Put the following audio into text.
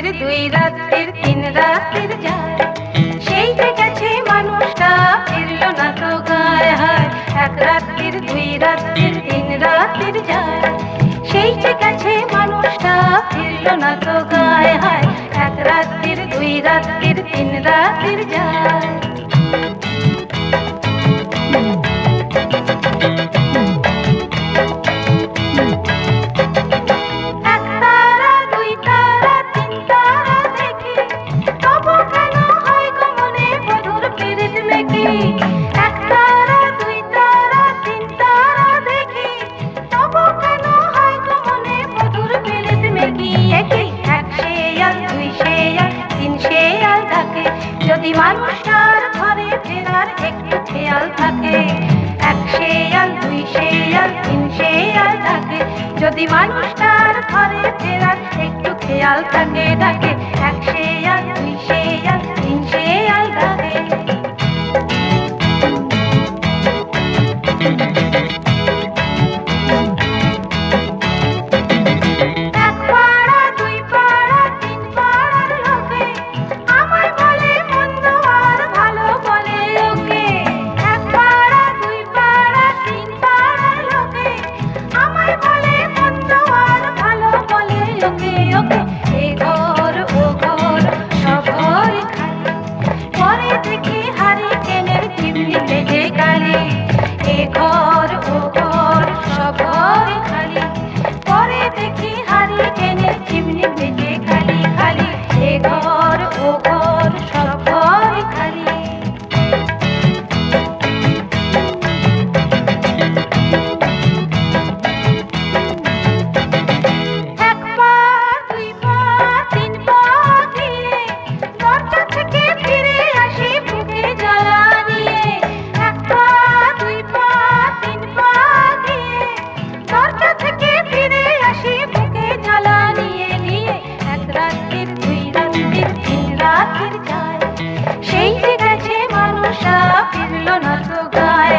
রাত্রির দুই রাত্রির তিন রাত্রির যায়। সেই যে গেছে মানুষটা, ফিরল না তো গায় হায়। এক রাত্রির দুই রাত্রির তিন রাত্রির যায়। সেই যে গেছে মানুষটা, ফিরল না তো গায় হায়। এক রাত্রির দুই রাত্রির তিন রাত্রির যায়। আশার ঘরে ফেরার একটু খেয়াল থাকে। এক শেয়াল দুই শেয়াল তিন শেয়াল থাকে। যদি মানুষটার ঘরে ফেরার একটু খেয়াল থাকে থাকে এক শেয়াল চোখে ওকে এ ঘর ও ঘর সব ঘর খালি পরে দেখি হারি কেনের কিমলি তুলনা তো গায়।